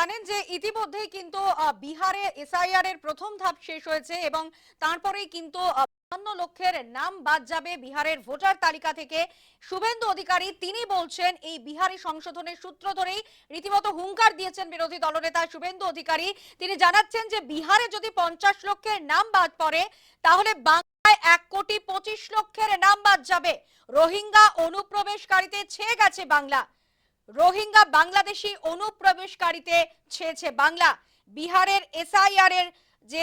জানেন যে ইতিমধ্যেই কিন্তু বিহারে এসআইআর এর প্রথম ধাপ শেষ হয়েছে এবং তারপরেই কিন্তু লক্ষের নাম বাদ যাবে বিহারের ভোটার তালিকা থেকে। শুভেন্দু অধিকারী তিনি বলছেন, এই বিহারি সংশোধনের সূত্র ধরেই রীতিমতো হুঙ্কার দিয়েছেন বিরোধী দলনেতা শুভেন্দু অধিকারী। তিনি জানাচ্ছেন যে বিহারে যদি পঞ্চাশ লক্ষের নাম বাদ পড়ে, তাহলে বাংলায় এক কোটি পঁচিশ লক্ষের নাম বাদ যাবে। রোহিঙ্গা অনুপ্রবেশকারীতে ছেয়ে গেছে বাংলা। রোহিঙ্গা বাংলাদেশি অনুপ্রবেশকারীতে ছেয়েছে বাংলা। বিহারের এসআইআর এর যে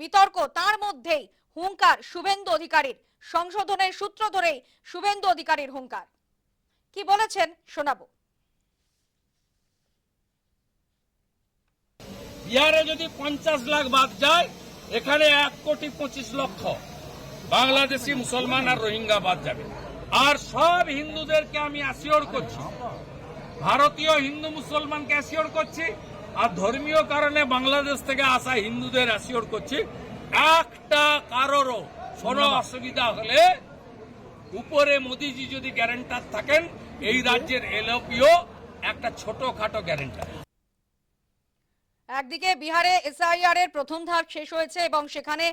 বিতর্ক, তার মধ্যেই হুঙ্কার, শুভেন্দু অধিকারীর। সংশোধনের সূত্র ধরেই শুভেন্দু অধিকারীর হুঙ্কার। কি বলেছেন? শোনাবো। বিহারে যদি পঞ্চাশ লাখ বাদ যায়, এখানে এক কোটি পঁচিশ লক্ষ বাংলাদেশি মুসলমান আর রোহিঙ্গা বাদ যাবে। আর সব হিন্দুদেরকে আমি অ্যাসিওর করছি ভারতীয় হিন্দু মুসলমানকে অ্যাসিওর করছি আর ধর্মীয় কারণে বাংলাদেশ থেকে আসা হিন্দুদের অ্যাসিওর করছি একটা কারোরও কোনো অসুবিধা হলে উপরে মোদিজি যদি গ্যারেন্টার থাকেন এই রাজ্যের এলপিও একটা ছোটখাটো গ্যারেন্টার একদিকে বিহারে এসআইআর এর প্রথম ধাপ শেষ হয়েছে এবং সেখানে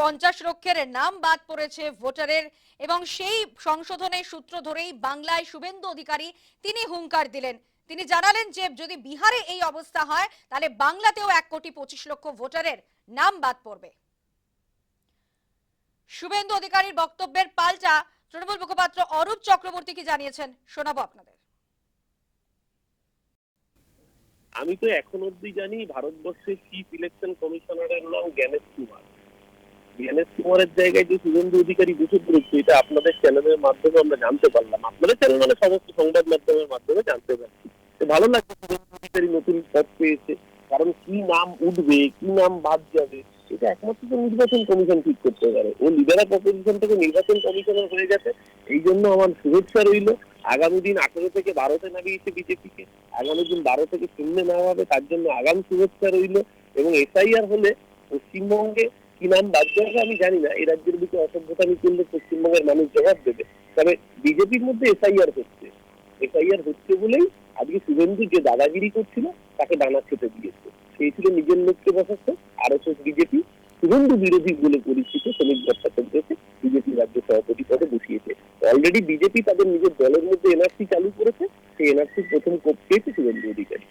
পঞ্চাশ লক্ষের নাম বাদ পড়েছে ভোটারের এবং সেই সংশোধনের সূত্র ধরেই বাংলায় শুভেন্দু অধিকারী তিনি হুঙ্কার দিলেন। তিনি জানালেন যে যদি বিহারে এই অবস্থা হয়, তাহলে বাংলাতেও এক কোটি পঁচিশ লক্ষ ভোটারের নাম বাদ পড়বে। শুভেন্দু অধিকারীর বক্তব্যের পাল্টা তৃণমূল মুখপাত্র অরূপ চক্রবর্তী কি জানিয়েছেন? শোনাবো আপনাদের। আমি তো এখন অব্দি জানি ভারতবর্ষের চিফ ইলেকশন কমিশনারের নাম জ্ঞানেশ কুমার জ্ঞানেশ জায়গায় যে শুভেন্দু অধিকারী বসে পড়েছে, এটা আপনাদের চ্যানেলের মাধ্যমে আমরা জানতে পারলাম। আপনাদের চ্যানেল মানে সমস্ত সংবাদ মাধ্যমের মাধ্যমে জানতে পারছি। তো ভালো লাগছে শুভেন্দু অধিকারী নতুন পদ পেয়েছে, কারণ কি নাম উঠবে, কি নাম বাদ যাবে, এটা একমাত্র তো নির্বাচন কমিশন ঠিক করতে পারে। ও লিডার অফ অপোজিশন থেকে নির্বাচন কমিশনার হয়ে গেছে, এই জন্য আমার শুভেচ্ছা রইল। আগামী দিন আঠেরো থেকে বারোতে নামিয়েছে বিজেপিকে, আগামী দিন বারো থেকে শূন্যে নেওয়া হবে তার জন্য আগাম শুভেচ্ছা রইল। এবং এসআইআর হলে পশ্চিমবঙ্গে কি নাম বাদ যাবে আমি জানি না। এই রাজ্যের বুকে অসভ্যতামি করলে পশ্চিমবঙ্গের মানুষ জবাব দেবে। তবে বিজেপির মধ্যে এসআইআর হচ্ছে। এসআইআর হচ্ছে বলেই আজকে শুভেন্দু যে দাদাগিরি করছিল, তাকে ডানা খেতে দিয়েছে। সেই ছিল নিজের লোককে বসাচ্ছে আর এস বিজেপি, শুভেন্দু বিরোধী বলে পরিচিত শ্রমিক ভট্টাচার্যকে বিজেপি রাজ্য সভাপতি পদে বসিয়েছে। অলরেডি বিজেপি তাদের নিজের দলের মধ্যে এনআরসি চালু করেছে। সেই এনআরসির প্রথম কোপ পেয়েছে শুভেন্দু অধিকারী।